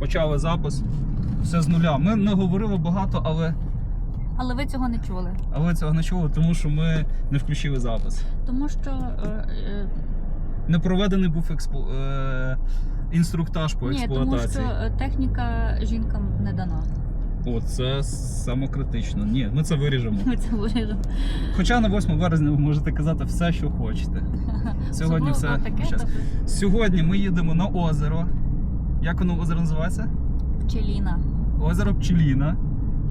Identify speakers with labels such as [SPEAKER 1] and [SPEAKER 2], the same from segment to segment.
[SPEAKER 1] Почали запис. Все з нуля. Ми не говорили багато, але,
[SPEAKER 2] Але ви цього не чули.
[SPEAKER 1] але цього не чули, тому що ми не включили запис.
[SPEAKER 2] Тому що е, е,
[SPEAKER 1] Не проведений був експло... е... інструктаж по
[SPEAKER 2] ні, тому
[SPEAKER 1] експлуатації.
[SPEAKER 2] що е, техніка жінкам не дана.
[SPEAKER 1] О, це самокритично. Ні, ми це виріжемо.
[SPEAKER 2] Ми це вирішимо.
[SPEAKER 1] Хоча на 8 березня ви можете казати все, що хочете. Сьогодні все.
[SPEAKER 2] було таке,
[SPEAKER 1] Щас.
[SPEAKER 2] то
[SPEAKER 1] Сьогодні ми їдемо на озеро. Як воно озеро називається?
[SPEAKER 2] пчеліна.
[SPEAKER 1] Озеро Пчеліна.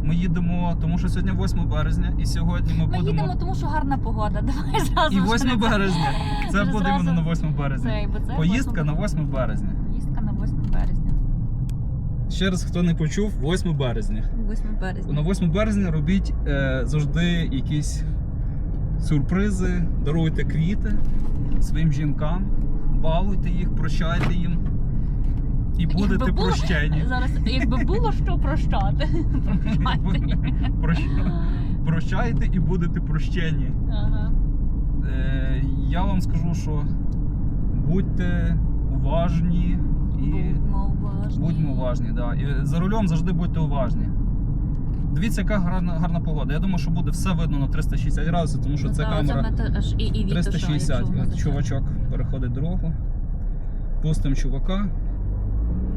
[SPEAKER 1] Ми їдемо, тому що сьогодні 8 березня, і сьогодні ми,
[SPEAKER 2] Ми
[SPEAKER 1] будемо.
[SPEAKER 2] їдемо, тому що гарна погода. Давай зразу.
[SPEAKER 1] І 8 березня. Це буде іменно
[SPEAKER 2] зразу
[SPEAKER 1] на 8 березня.
[SPEAKER 2] Бо це
[SPEAKER 1] Поїздка
[SPEAKER 2] 8
[SPEAKER 1] на 8 березня.
[SPEAKER 2] Поїздка на 8 березня.
[SPEAKER 1] Ще раз, хто не почув, 8 березня.
[SPEAKER 2] 8 березня.
[SPEAKER 1] На 8 березня робіть е, завжди якісь сюрпризи, даруйте квіти своїм жінкам, балуйте їх, прощайте їм. І будете
[SPEAKER 2] було-
[SPEAKER 1] прощені.
[SPEAKER 2] Зараз, якби було що прощати, прощайте.
[SPEAKER 1] Прощайте і будете прощені.
[SPEAKER 2] Ага.
[SPEAKER 1] Е, я вам скажу, що будьте уважні і
[SPEAKER 2] Будьмо уважні.
[SPEAKER 1] будьмо уважні. Да. І за рулем завжди будьте уважні. Дивіться, яка гарна, гарна погода. Я думаю, що буде все видно на 360 градусів, тому що
[SPEAKER 2] Ну,
[SPEAKER 1] це
[SPEAKER 2] та,
[SPEAKER 1] камера
[SPEAKER 2] Це і, і
[SPEAKER 1] 360.
[SPEAKER 2] душа, якщо
[SPEAKER 1] От Чувачок переходить дорогу. Пустимо чувака.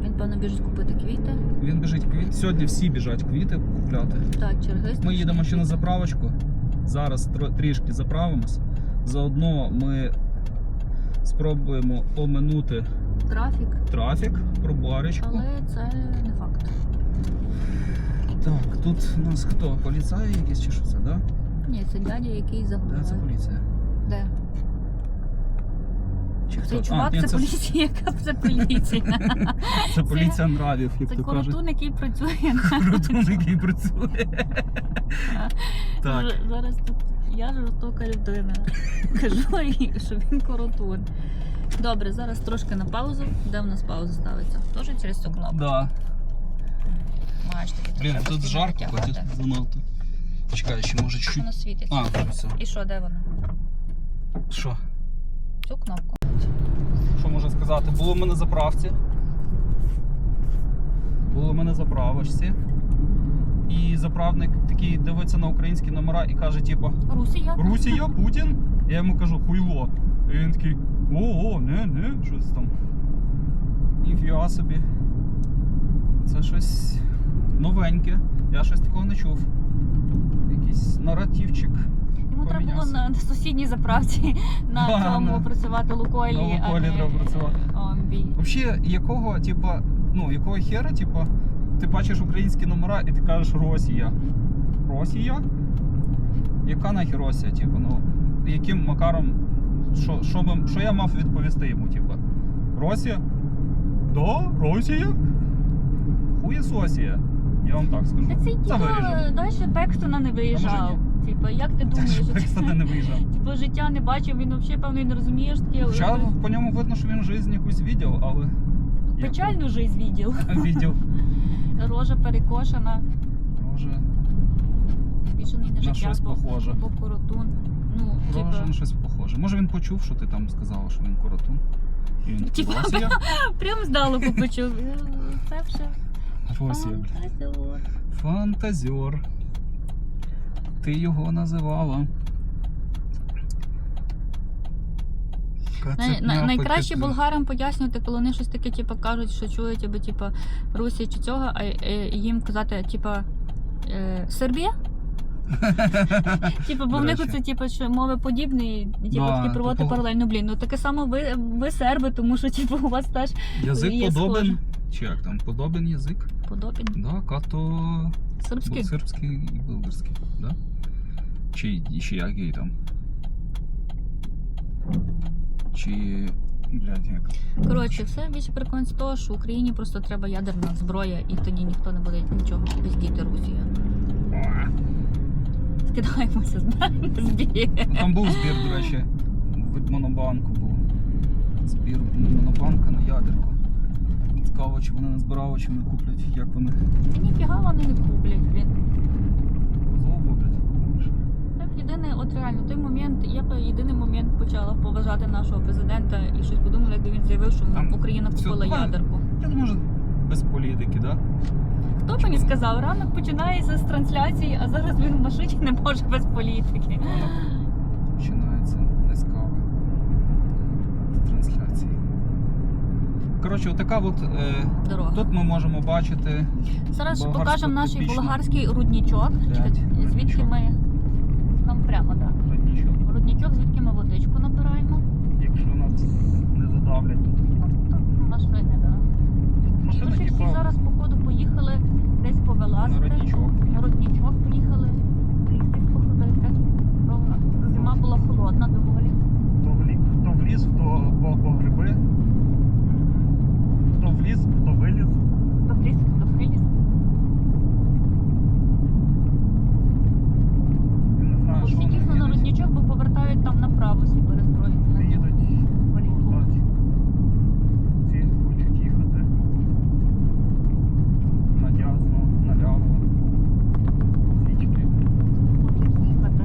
[SPEAKER 2] Він, певно, біжить купити квіти.
[SPEAKER 1] Він біжить квіт. Сьогодні всі біжать квіти купляти.
[SPEAKER 2] Так, черги.
[SPEAKER 1] Ми їдемо ще на заправочку. Зараз трішки заправимось. Заодно ми спробуємо оминути
[SPEAKER 2] Трафік,
[SPEAKER 1] трафік, пробарочку.
[SPEAKER 2] але це не факт.
[SPEAKER 1] Так, тут у нас хто? Поліцаї якісь чи що це, да?
[SPEAKER 2] Ні, це дядя, який
[SPEAKER 1] Де це поліція?
[SPEAKER 2] Де?
[SPEAKER 1] Чи хто?
[SPEAKER 2] Цей чувак,
[SPEAKER 1] ні,
[SPEAKER 2] це поліція, яка це поліція.
[SPEAKER 1] Це поліція нравів, як
[SPEAKER 2] Це
[SPEAKER 1] то кажуть.
[SPEAKER 2] коротун, який працює
[SPEAKER 1] Коротун, який працює. Так.
[SPEAKER 2] Зараз тут я жорстока людина. Кажу, їй, що він коротун. Добре, зараз трошки на паузу. Де в нас пауза ставиться? Теж через цю кнопку.
[SPEAKER 1] Да.
[SPEAKER 2] Маєш таки
[SPEAKER 1] Блін,
[SPEAKER 2] треба
[SPEAKER 1] тут
[SPEAKER 2] постійно
[SPEAKER 1] жарко,
[SPEAKER 2] витягувати.
[SPEAKER 1] хотів занадто. Чекай, ще може чуть.
[SPEAKER 2] Воно світиться.
[SPEAKER 1] А, все.
[SPEAKER 2] І що, де вона?
[SPEAKER 1] Що?
[SPEAKER 2] Цю кнопку.
[SPEAKER 1] Що можу сказати? Було ми на заправці. Було ми на заправочці. І заправник такий дивиться на українські номера і каже, типу,
[SPEAKER 2] Русія?
[SPEAKER 1] Русія, Путін? Я йому кажу, хуйло. І він такий, о, о, не, не, щось там. Ніфіга собі. Це щось новеньке. Я щось такого не чув. Якийсь наративчик.
[SPEAKER 2] Йому треба було
[SPEAKER 1] помінявся.
[SPEAKER 2] на соседній заправці на
[SPEAKER 1] Ага.
[SPEAKER 2] цьому працювати Лукойлі.
[SPEAKER 1] На
[SPEAKER 2] а
[SPEAKER 1] Лукойлі
[SPEAKER 2] не,
[SPEAKER 1] треба працювати. Взагалі, якого, типа, ну, якого хера, типа, ти бачиш українські номера і ти кажеш Росія. Росія? Яка нахер Росія, типу, ну, яким макаром, що, що, ми- що я мав відповісти йому, типу? Росія? Да, Росія? Хуєсосія. Я вам так скажу.
[SPEAKER 2] Та цей
[SPEAKER 1] Це
[SPEAKER 2] діло
[SPEAKER 1] виріжемо.
[SPEAKER 2] далі Пекстона не виїжджав. Типа, як ти думаєш? що
[SPEAKER 1] Пекстона не виїжджав.
[SPEAKER 2] Типу, життя не бачив, він взагалі, певно, не розуміє, що таке.
[SPEAKER 1] Хоча по ньому видно, що він жизнь якусь відділ, але
[SPEAKER 2] Печальну жизнь відділ.
[SPEAKER 1] відділ.
[SPEAKER 2] Рожа перекошена,
[SPEAKER 1] Може,
[SPEAKER 2] більше не
[SPEAKER 1] на
[SPEAKER 2] життя,
[SPEAKER 1] щось
[SPEAKER 2] бо,
[SPEAKER 1] похоже.
[SPEAKER 2] бо коротун. Ну,
[SPEAKER 1] Рожа
[SPEAKER 2] типа,
[SPEAKER 1] на щось похоже. Може він почув, що ти там сказала, що він коротун. І він такий,
[SPEAKER 2] Типа, прям здалеку почув. Е, Це все.
[SPEAKER 1] Росія.
[SPEAKER 2] фантазер.
[SPEAKER 1] Фантазер. Ти його називала.
[SPEAKER 2] Най, най, найкраще болгарам пояснювати, коли вони щось таке, типу, кажуть, що чують, аби типу, Русія чи цього, а е, їм казати, типу, е, Сербія? Типу, бо в них оце, типу, що мови подібні, типу,
[SPEAKER 1] Да,
[SPEAKER 2] такі проводити
[SPEAKER 1] типу-
[SPEAKER 2] паралельно. Блін, ну таке саме ви, ви серби, тому що типу, у вас теж
[SPEAKER 1] Язик подобен. Чи як там? Подобен язик?
[SPEAKER 2] подобні.
[SPEAKER 1] Да, като
[SPEAKER 2] Сербський.
[SPEAKER 1] сербський і болгарський. Да? Чи, чи як її там? Чи. Блядь, як?
[SPEAKER 2] Коротше, все більше переконується того, що Україні просто треба ядерна зброя, і тоді ніхто не буде нічого пиздіти Росія. Скидаємося з збір.
[SPEAKER 1] Там був збір, до речі, від Монобанку був. Збір Монобанка на ядерку. Цікаво, чи вони не збирали, чи вони куплять, як вони
[SPEAKER 2] Та ніфіга вони не куплять, блін. Єдиний, от реально, той момент, я б єдиний момент почала поважати нашого президента і щось подумала, якби він заявив, що
[SPEAKER 1] Там
[SPEAKER 2] Україна
[SPEAKER 1] все,
[SPEAKER 2] купила
[SPEAKER 1] давай.
[SPEAKER 2] ядерку.
[SPEAKER 1] Я думаю, що без політики, да?
[SPEAKER 2] Хто мені сказав? Ранок починається з трансляції, а зараз він в машині не може без політики.
[SPEAKER 1] Починається не з кави. З трансляції. Коротше, отака от. Е,
[SPEAKER 2] Дорога.
[SPEAKER 1] тут ми можемо бачити.
[SPEAKER 2] Зараз покажемо наш болгарський руднічок.
[SPEAKER 1] Блядь,
[SPEAKER 2] Звідки
[SPEAKER 1] рудничок.
[SPEAKER 2] ми. Там прямо, так.
[SPEAKER 1] Да.
[SPEAKER 2] Да. Руднічок, звідки ми водичку набираємо.
[SPEAKER 1] Якщо нас не задавлять тут.
[SPEAKER 2] Ну, машини, так. Тому що всі
[SPEAKER 1] типа,
[SPEAKER 2] зараз, походу, поїхали десь повилазити. На руднічок поїхали, в ліс десь походити. Бо Зима була холодна доволі.
[SPEAKER 1] То в, лі... то в ліс, то по, по гриби, то в ліс, то виліз.
[SPEAKER 2] То в ліс, то в ліс.
[SPEAKER 1] Я не знаю,
[SPEAKER 2] Всі
[SPEAKER 1] що
[SPEAKER 2] дійсно на
[SPEAKER 1] вони їдуть.
[SPEAKER 2] руднічок, бо повертають там направо всі перестроїться.
[SPEAKER 1] Всі їдуть.
[SPEAKER 2] Валіку.
[SPEAKER 1] Ці хочуть їхати на Дясну, наліво. Січки.
[SPEAKER 2] Будуть їхати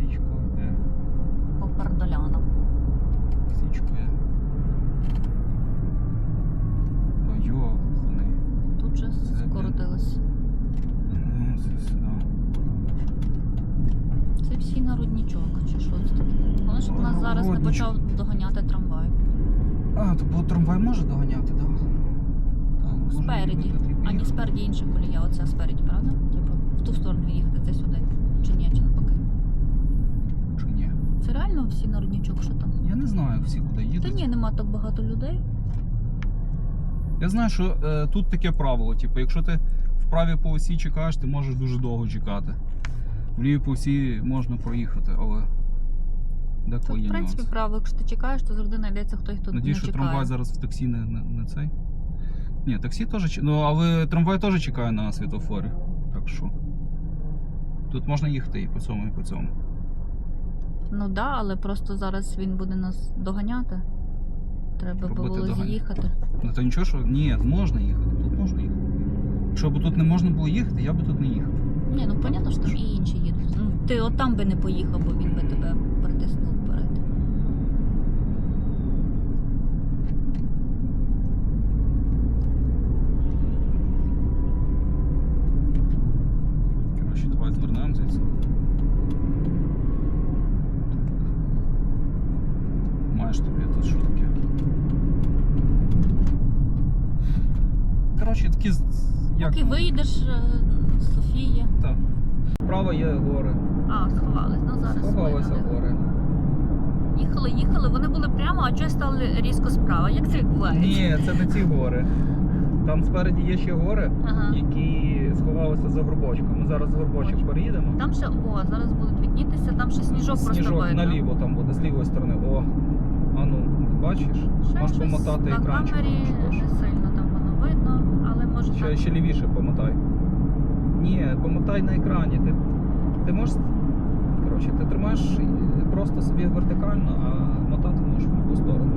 [SPEAKER 1] Січко, де?
[SPEAKER 2] по пердолянам.
[SPEAKER 1] Січкою. Ой, йоханий.
[SPEAKER 2] Тут же
[SPEAKER 1] Це, блін.
[SPEAKER 2] скоротилось.
[SPEAKER 1] Ну, це сюди.
[SPEAKER 2] Це всі на руднічок, чи що це таке? Головне, щоб нас зараз не
[SPEAKER 1] Рудничок.
[SPEAKER 2] Почав доганяти трамвай.
[SPEAKER 1] А, то бо трамвай може доганяти, так? Да?
[SPEAKER 2] Спереді. А
[SPEAKER 1] їхати.
[SPEAKER 2] спереді інша колія, оця спереді, правда? Типу, в ту сторону їхати, це сюди. Чи ні, чи навпаки.
[SPEAKER 1] Чи ні?
[SPEAKER 2] Це реально всі на руднічок, що там?
[SPEAKER 1] Я не знаю всі куди їдуть.
[SPEAKER 2] Та ні, нема так багато людей.
[SPEAKER 1] Я знаю, що е, тут таке правило. Типу, якщо ти вправі по осі чекаєш, ти можеш дуже довго чекати. В лівій по осі можна проїхати, але
[SPEAKER 2] Це,
[SPEAKER 1] деколи
[SPEAKER 2] в принципі, право, якщо ти чекаєш, то завжди знайдеться хтось, хто
[SPEAKER 1] Надіюсь,
[SPEAKER 2] не
[SPEAKER 1] що
[SPEAKER 2] чекає.
[SPEAKER 1] трамвай зараз в таксі не, не, не цей. Ні, таксі теж. чи- Ну, але трамвай теж чекає на світофорі. Так що. Тут можна їхати і по цьому, і по цьому.
[SPEAKER 2] Ну так, да, але просто зараз він буде нас доганяти. Треба
[SPEAKER 1] Робити
[SPEAKER 2] було
[SPEAKER 1] доганяти.
[SPEAKER 2] з'їхати.
[SPEAKER 1] Ну то нічого, що ні, можна їхати, тут можна їхати. Якщо б тут не можна було їхати, я би тут не їхав.
[SPEAKER 2] Ні, ну понятно, що там і інші їдуть. Ну, ти от там би не поїхав, бо він би тебе притиснув вперед.
[SPEAKER 1] Коротше, давай звернемо звідси. Маєш тобі тут що таке? Коротше, такі. з- Як
[SPEAKER 2] Поки
[SPEAKER 1] воно?
[SPEAKER 2] виїдеш е, з Софії.
[SPEAKER 1] Так. Справа є гори.
[SPEAKER 2] А, сховались. Ну зараз.
[SPEAKER 1] Сховалися гори.
[SPEAKER 2] Їхали, їхали, вони були прямо, а щось стали різко справа. Як це відбувається?
[SPEAKER 1] Ні, це не ці гори. Там спереді є ще гори,
[SPEAKER 2] Ага.
[SPEAKER 1] які сховалися за горбочком. Ми зараз за горбочок переїдемо.
[SPEAKER 2] Там ще, о, зараз будуть віднітися, там ще сніжок, просто
[SPEAKER 1] Сніжок наліво там буде, з лівої сторони. О, а ну, бачиш?
[SPEAKER 2] Ще
[SPEAKER 1] Можеш помотати
[SPEAKER 2] на камері не сильно видно, але може
[SPEAKER 1] Ще,
[SPEAKER 2] так.
[SPEAKER 1] ще лівіше помотай. Ні, помотай на екрані. Ти, ти можеш. Коротше, ти тримаєш просто собі вертикально, а мотати можеш в любу сторону.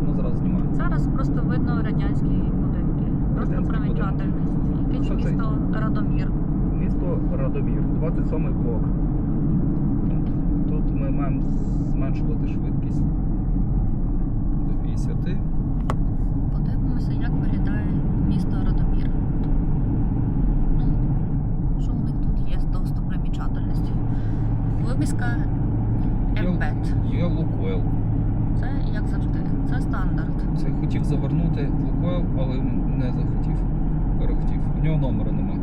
[SPEAKER 1] Воно зараз знімається.
[SPEAKER 2] Зараз просто видно радянські будинки. Просто
[SPEAKER 1] Радянські
[SPEAKER 2] примічательність. Якесь
[SPEAKER 1] Що це?
[SPEAKER 2] місто Радомір.
[SPEAKER 1] Місто Радомір, 27 блок. Тут, тут ми маємо зменшувати швидкість до 50.
[SPEAKER 2] Подивимося, як виглядає місто Радомір. Ну, що у них тут є з достопримічательності? Вивіска Ембет.
[SPEAKER 1] Є Лукойл.
[SPEAKER 2] Це як завжди. Це стандарт.
[SPEAKER 1] Це хотів завернути Лукойл, але не захотів. Перехотів. У нього номера нема.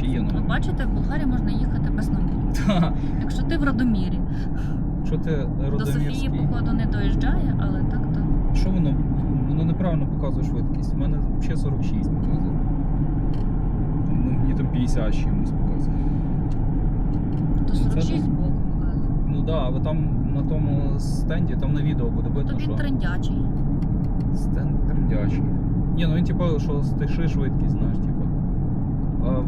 [SPEAKER 1] Чи є номер?
[SPEAKER 2] бачите, в Болгарії можна їхати без номерів. Якщо ти в Радомірі,
[SPEAKER 1] Що ти
[SPEAKER 2] до Софії, походу, не доїжджає, але так то.
[SPEAKER 1] Що воно? Воно неправильно показує швидкість. У мене ще 46 показує. Ну, мені там 50 з чимось показує.
[SPEAKER 2] То 46
[SPEAKER 1] тут-
[SPEAKER 2] боку показує.
[SPEAKER 1] Ну так, да, але там на тому стенді, там на відео буде видно,
[SPEAKER 2] То
[SPEAKER 1] що
[SPEAKER 2] він трендячий.
[SPEAKER 1] стенд трендячий. Ні, ну він типу, що стиши швидкість, знаєш, типу.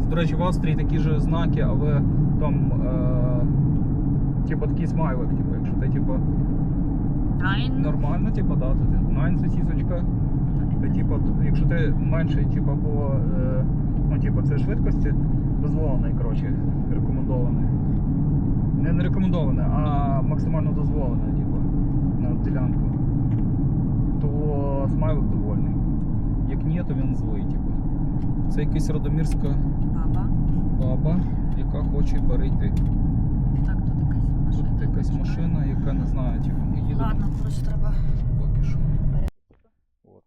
[SPEAKER 1] До речі, в Австрії такі ж знаки, але там е, типу такий смайлик, типу, якщо ти типу
[SPEAKER 2] Найн.
[SPEAKER 1] нормально, типу, да, то ти найн сосісочка. Та, типу, якщо ти менше, типу, по е, ну, типу, це швидкості дозволений, коротше, рекомендований. Не, не рекомендоване, а максимально дозволене, типу, на ділянку, то смайлик довольний. Як ні, то він злий, типу. Це якась родомірська
[SPEAKER 2] Баба.
[SPEAKER 1] баба, яка хоче перейти.
[SPEAKER 2] Так, якась машина.
[SPEAKER 1] Яка не знаю, типу, їде
[SPEAKER 2] Ладно, коротше, треба.
[SPEAKER 1] поки що. От.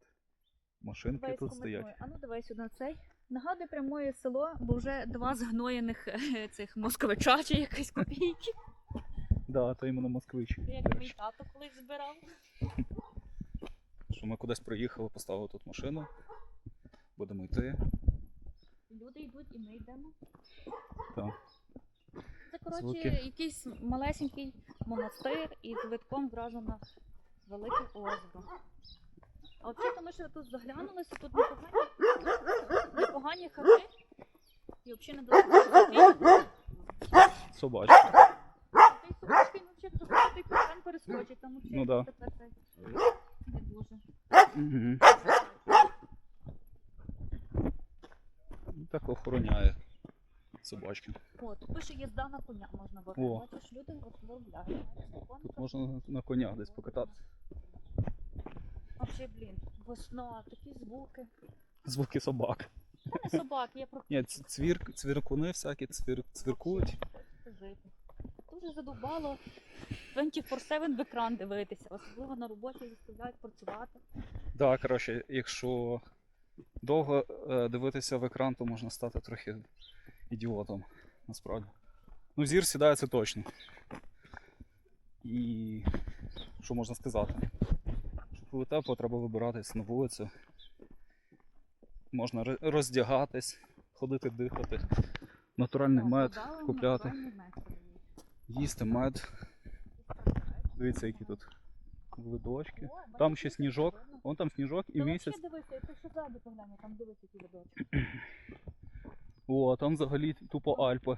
[SPEAKER 1] Машинки
[SPEAKER 2] Давай
[SPEAKER 1] тут стоять.
[SPEAKER 2] А ну давай сюди цей. Нагадує прям моє село, бо вже два згноєних е, цих московича чи якась копійки.
[SPEAKER 1] Да, то іменно москвич.
[SPEAKER 2] Як мій тато колись збирав.
[SPEAKER 1] Що ми кудись приїхали, поставили тут машину. Будемо йти.
[SPEAKER 2] Люди йдуть і ми йдемо.
[SPEAKER 1] Так.
[SPEAKER 2] Коротше
[SPEAKER 1] Звуки.
[SPEAKER 2] якийсь малесенький монастир і з витком зразу велике озеро. А от що ми ще тут заглянулися, тут непогані, непогані хати. І взагалі недалеко.
[SPEAKER 1] Собачка.
[SPEAKER 2] Цей собачки він взагалі захопити кран перескочить, там взагалі
[SPEAKER 1] Ну да.
[SPEAKER 2] тепер це не дуже.
[SPEAKER 1] Угу. Так охороняє собачки.
[SPEAKER 2] О, тут пише їзда на коня можна
[SPEAKER 1] О.
[SPEAKER 2] було. Бачиш, люди от виробляють.
[SPEAKER 1] Тут можна на конях десь покататися.
[SPEAKER 2] А ще, блін, весна, такі звуки.
[SPEAKER 1] Звуки собак.
[SPEAKER 2] Та не собак, я про
[SPEAKER 1] Ні, ц- цвір, цвіркуни всякі цвір, цвіркують.
[SPEAKER 2] жити. Дуже задовбало 24-7 в екран дивитися, особливо на роботі заставляють працювати.
[SPEAKER 1] Да, коротше, якщо довго е, дивитися в екран, то можна стати трохи ідіотом, насправді. Ну, зір сідає це точно. І що можна сказати? Щоб коли тепло, треба вибиратись на вулицю. Можна роздягатись, ходити дихати, натуральний мед купляти, їсти мед. Дивіться, які тут видочки. Там ще сніжок. Вон там сніжок і місяць.
[SPEAKER 2] дивися, якщо ззаду поглянь, там дивись, які видочки.
[SPEAKER 1] О, а там взагалі тупо Альпи.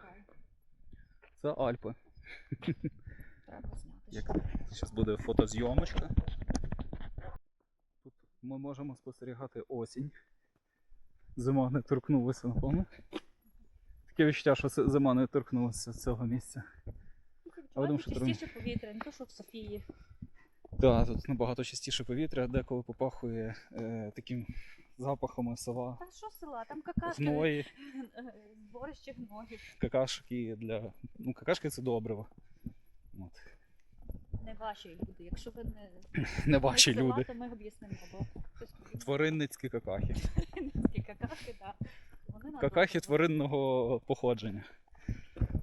[SPEAKER 1] Це Альпи.
[SPEAKER 2] Треба зняти.
[SPEAKER 1] Зараз буде фотозйомочка. Тут ми можемо спостерігати осінь. Зима не торкнулася, напевно. Таке відчуття, що зима не торкнулася цього місця. А ви що
[SPEAKER 2] частіше повітря, не то, що в Софії.
[SPEAKER 1] Так, тут набагато чистіше повітря, деколи попахує е, таким запахами сова,
[SPEAKER 2] Та що села, там какашки,
[SPEAKER 1] гної,
[SPEAKER 2] зборище гногів.
[SPEAKER 1] какашки для. Ну, какашки це добриво. От.
[SPEAKER 2] Не ваші люди. Якщо ви не
[SPEAKER 1] Не ваші
[SPEAKER 2] села,
[SPEAKER 1] люди.
[SPEAKER 2] то ми об'яснимо, бо.
[SPEAKER 1] Тваринницькі какахи.
[SPEAKER 2] Тваринницькі какахи, так. Вони
[SPEAKER 1] Какахи
[SPEAKER 2] добре.
[SPEAKER 1] тваринного походження.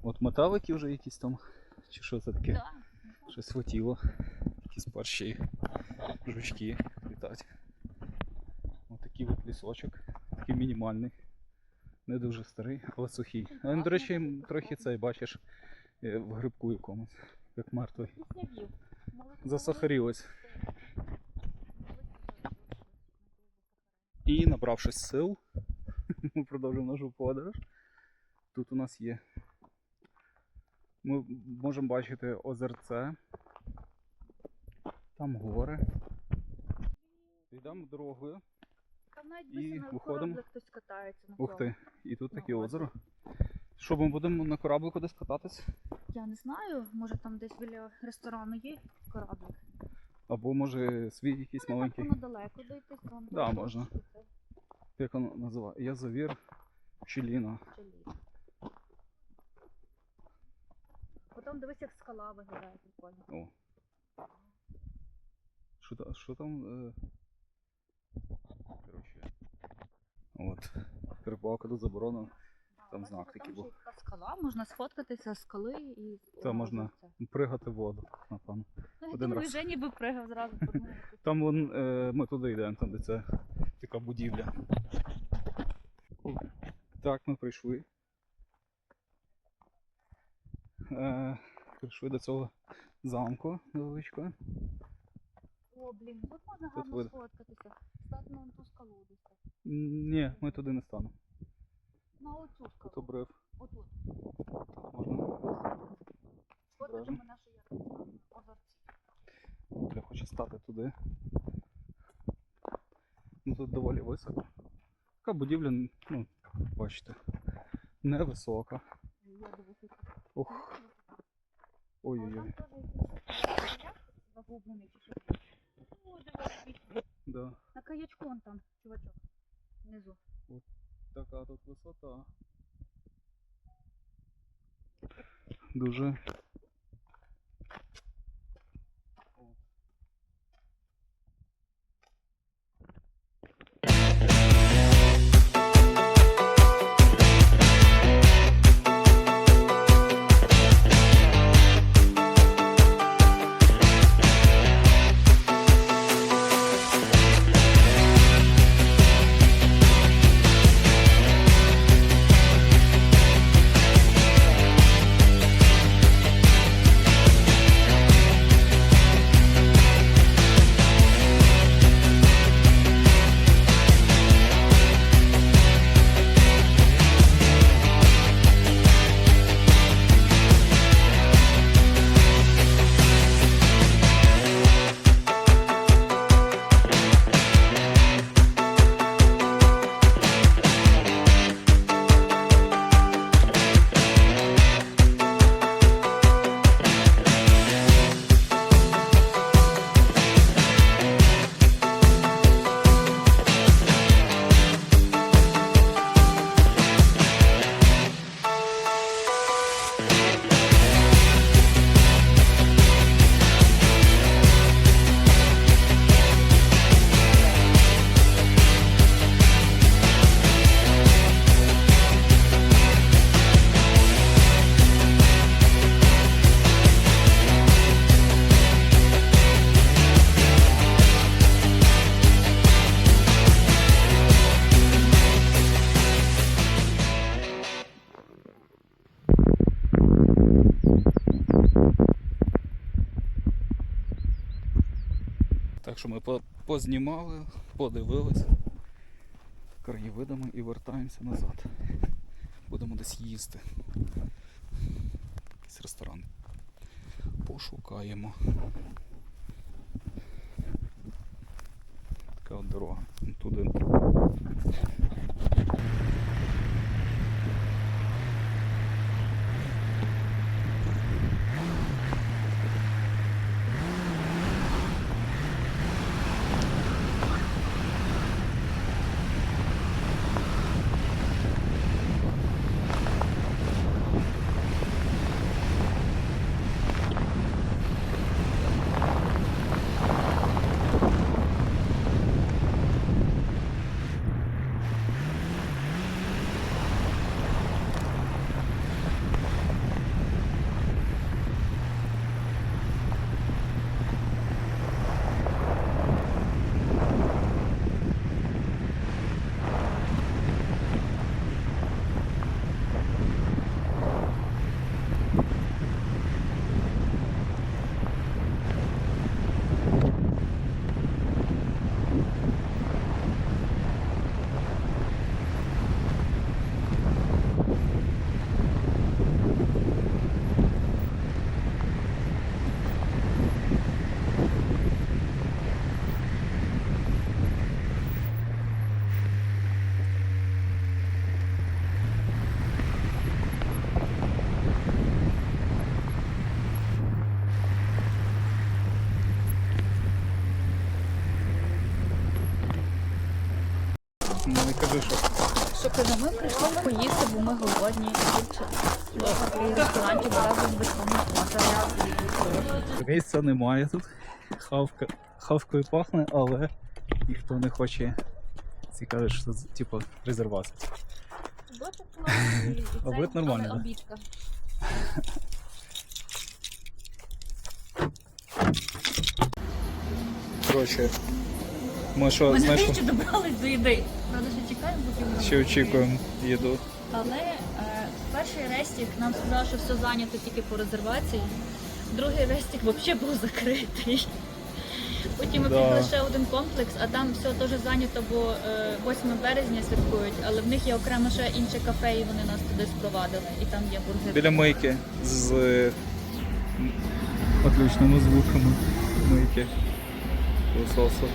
[SPEAKER 1] От металики вже якісь там. Чи що це таке?
[SPEAKER 2] Да.
[SPEAKER 1] Щось летіло. Якісь парші, жучки літать. Ось такий мінімальний. Не дуже старий, але сухий. А він, до речі, трохи цей, бачиш, е, в грибку якомусь, як мертвий. Засахарілось. І набравшись сил, ми продовжуємо нашу подорож. Тут у нас є. Ми можемо бачити озерце. Там гори. Йдемо дорогою.
[SPEAKER 2] Там навіть
[SPEAKER 1] І виходимо.
[SPEAKER 2] кораблик хтось катається на
[SPEAKER 1] Ух ти, і тут
[SPEAKER 2] Ну,
[SPEAKER 1] таке
[SPEAKER 2] ось.
[SPEAKER 1] озеро. Що ми будемо на кораблику десь кататись?
[SPEAKER 2] Я не знаю, може там десь біля ресторану є кораблик.
[SPEAKER 1] Або може свій якийсь
[SPEAKER 2] Ну, не так
[SPEAKER 1] маленький.
[SPEAKER 2] воно далеко дойти. там
[SPEAKER 1] Да,
[SPEAKER 2] десь
[SPEAKER 1] можна.
[SPEAKER 2] трошки це
[SPEAKER 1] Як воно називає? Язовір Щеліна.
[SPEAKER 2] чолі. Потім дивись, як скала виглядає прикольно.
[SPEAKER 1] О. Що, та- що там? Е... Коротше. От. Рибалка тут заборонена. Там знак такий був.
[SPEAKER 2] скала, можна сфоткатися з скали і.
[SPEAKER 1] Та можна. Пригати в воду, напевно.
[SPEAKER 2] Ну,
[SPEAKER 1] один раз.
[SPEAKER 2] Жені би пригав зразу.
[SPEAKER 1] Там вон, е, ми туди йдемо, там де це така будівля. Так, ми прийшли. Е, прийшли до цього замку невеличкого.
[SPEAKER 2] О, блін, тут можна
[SPEAKER 1] Тут
[SPEAKER 2] гарно
[SPEAKER 1] видно.
[SPEAKER 2] сфоткатися. Стати на ту скалу десь. так.
[SPEAKER 1] Ні, ми туди не станемо.
[SPEAKER 2] На оцю
[SPEAKER 1] Тут
[SPEAKER 2] скалу.
[SPEAKER 1] обрив.
[SPEAKER 2] Отут.
[SPEAKER 1] Можна.
[SPEAKER 2] Сфоткатимо наше як озерці.
[SPEAKER 1] Я хочу стати туди. Ну тут доволі високо. Така будівля, ну, бачите, невисока.
[SPEAKER 2] Я дивлюся.
[SPEAKER 1] Ох,
[SPEAKER 2] Там
[SPEAKER 1] ой-ой-ой.
[SPEAKER 2] теж якийсь загублений чи що. О, дивись,
[SPEAKER 1] Да.
[SPEAKER 2] на каячку он там, чувачок. внизу.
[SPEAKER 1] Така тут висота. Дуже. Що ми по- познімали, подивились краєвидами і вертаємося назад. Будемо десь їсти. Якийсь ресторан. Пошукаємо. Така от дорога. Туди. Ну не кажи, що.
[SPEAKER 2] Що кажу, ми прийшли поїсти, бо ми голодні. Тут в ресторані разом без
[SPEAKER 1] Місця немає тут. Хавка, хавкою пахне, але ніхто не хоче. Всі кажуть, що це типу резервація. А вид нормальний, да? Ми що
[SPEAKER 2] Ми
[SPEAKER 1] знайшли?
[SPEAKER 2] нарешті добрались до їди. Правда, ще чекаємо, поки вона
[SPEAKER 1] Ще очікуємо їду.
[SPEAKER 2] Але е, перший рестік нам сказали, що все зайнято тільки по резервації. Другий рестік взагалі був закритий. Потім ми
[SPEAKER 1] Да.
[SPEAKER 2] приїхали ще один комплекс, а там все теж зайнято, бо е, 8 березня святкують, але в них є окремо ще інше кафе, і вони нас туди спровадили. І там є бургери.
[SPEAKER 1] Біля мийки з е, отличними звуками мийки. Пилососу.